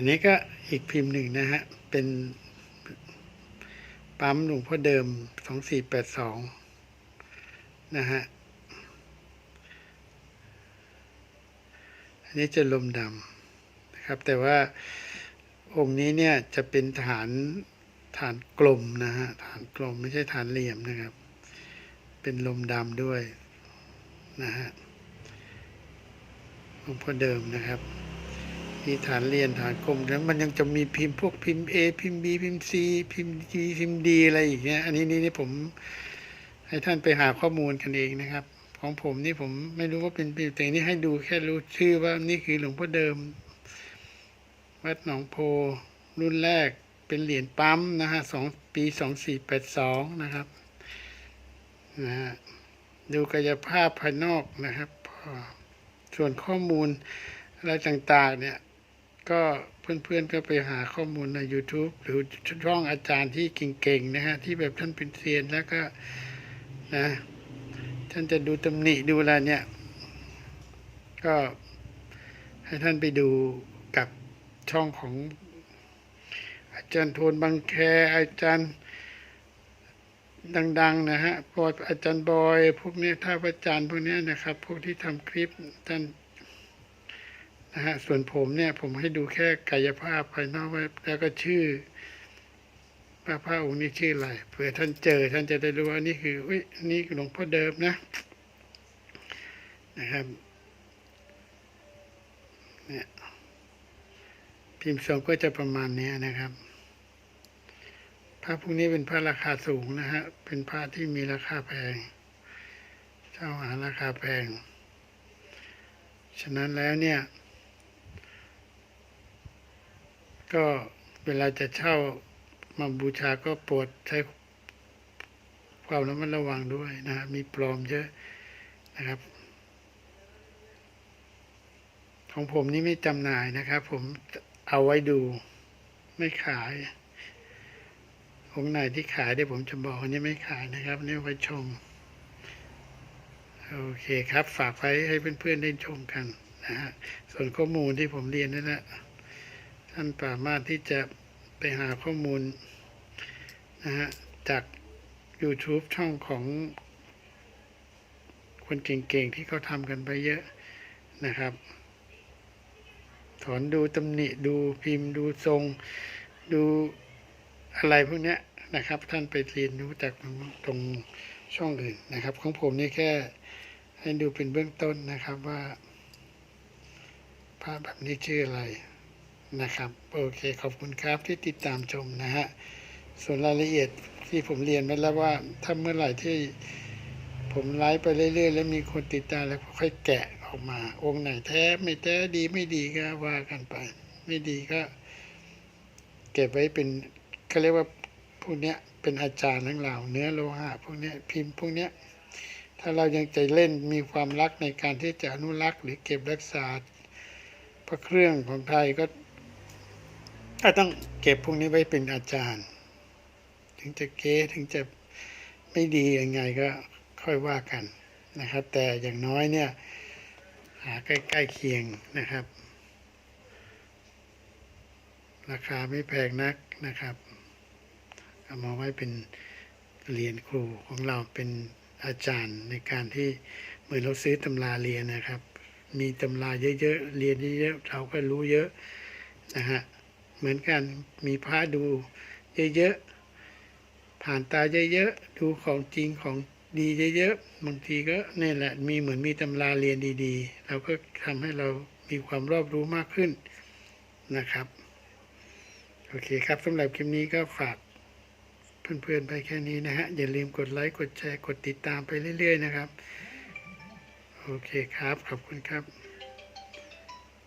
อันนี้ก็อีกพิมพ์หนึ่งนะฮะ เป็นปั๊มหลวงพ่อเดิมสองสี่แปดสองนะฮะ อันนี้จะลมดำนะครับ แต่ว่าองค์นี้เนี่ยจะเป็นฐานฐานกลมนะฮะ ฐานกลมไม่ใช่ฐานเหลี่ยมนะครับ เป็นลมดำด้วยนะฮะหลวงพ่อเดิมนะครับ มีฐานเรียนฐานกลมแล้วมันยังจะมีพิมพ์พวกพิมพ์ A พิมพ์ B พิมพ์ C พิมพ์ G พิมพ์ D อะไรอย่างเงี้ยอันนี้นี่นี่ผมให้ท่านไปหาข้อมูลกันเองนะครับ ของผมนี่ผมไม่รู้ว่าเป็นพิมพ์แต่นี่ให้ดูแค่รู้ชื่อว่านี่คือหลวงพ่อเดิม วัดหนองโพรุ่นแรกเป็นเหรียญปั๊มนะฮะสองปีสองสี่แปดสองนะครับนะฮะดูกายภาพภายนอกนะครับ ส่วนข้อมูลอะไรต่างๆเนี่ย ก็เพื่อนๆก็ไปหาข้อมูลใน YouTube หรือช่องอาจารย์ที่เก่งๆนะฮะ ที่แบบท่านเป็นเซียนแล้วก็นะ ท่านจะดูตำหนิดูอะไรเนี่ย ก็ให้ท่านไปดูกับช่องของ อาจารย์โทนบางแคอาจารย์ดังๆนะฮะพออาจารย์บอย พวกนี้ท่าอาจารย์พวกนี้นะครับ พวกที่ทำคลิปท่าน นะฮะส่วนผมเนี่ยผมให้ดูแค่กายภาพภายนอกไว้แล้วก็ชื่อพระพระองค์นี้ชื่ออะไรเผื่อท่านเจอท่านจะได้รู้ว่านี่คืออุ้ยนี่หลวงพ่อเดิมนะ นะครับเนี่ยพิมพ์ทรงก็จะประมาณนี้นะครับพระพวกนี้เป็นพระราคาสูงนะฮะเป็นพระที่มีราคาแพงเจ้าหาราคาแพงฉะนั้นแล้วเนี่ย ก็เวลาจะเช่ามาบูชาก็โปรดใช้ความระมัดระวังด้วยนะมีปลอมเยอะนะครับ ของผมนี่ไม่จำหน่ายนะครับ ผมเอาไว้ดูไม่ขาย องไหนที่ขายเดี๋ยวผมจะบอกอันนี้ไม่ขายนะครับ นี่ไว้ชม โอเคครับ ฝากไว้ให้เพื่อนๆได้ชมกันนะฮะส่วนข้อมูลที่ผมเรียนนั่นแหละ ท่านสามารถที่จะไปหาข้อมูลนะฮะจาก YouTube ช่องของ คนเก่งๆ ที่เขาทำกันไปเยอะนะครับ ถอนดูตำหนิดูพิมพ์ดูทรง ดูอะไรพวกเนี้ยนะครับ ท่านไปเรียนรู้จากตรงช่องอื่นนะครับ ของผมนี่แค่ให้ดูเป็นเบื้องต้นนะครับว่าภาพแบบนี้ชื่ออะไร นะครับโอเคขอบคุณครับที่ติดตามชมนะฮะส่วนรายละเอียดที่ผมเรียนไว้แล้วว่าถ้าเมื่อไหร่ที่ผมไลฟ์ไปเรื่อยๆ แล้วมีคนติดตามแล้วค่อยแกะออกมา องค์ไหนแท้ไม่แท้ดีไม่ดีก็ว่ากันไป ไม่ดีก็ เก็บไว้เป็นเขาเรียกว่าพวกเนี้ยเป็นอาจารย์ทั้งเราเนื้อโลหะพวกเนี้ยพิมพ์พวกเนี้ยถ้าเรายังใจเล่นมีความรักในการที่จะอนุรักษ์หรือเก็บรักษาพระเครื่องของไทยก็ ก็ต้องเก็บพวกนี้ไว้เป็นอาจารย์ ถึงจะเก๊ถึงจะไม่ดียังไงก็ค่อยว่ากันนะครับ แต่อย่างน้อยเนี่ยหาใกล้ๆเคียงนะครับ ราคาไม่แพงนักนะครับเอามาไว้เป็นเรียนครูของเราเป็นอาจารย์ในการที่เหมือนเราซื้อตำราเรียนนะครับ มีตำราเยอะๆเรียนเยอะๆเราก็รู้เยอะนะฮะ เหมือนกันมีพระดูเยอะๆผ่านตาเยอะๆดูของจริงของดีเยอะๆบางทีก็นี่แหละมีเหมือนมีตำราเรียนดีๆ เราก็ทำให้เรามีความรอบรู้มากขึ้นนะครับ โอเคครับสำหรับคลิปนี้ก็ฝากเพื่อนๆไปแค่นี้นะฮะ อย่าลืมกดไลค์ กดแชร์ กดติดตามไปเรื่อยๆนะครับ โอเคครับ ขอบคุณครับ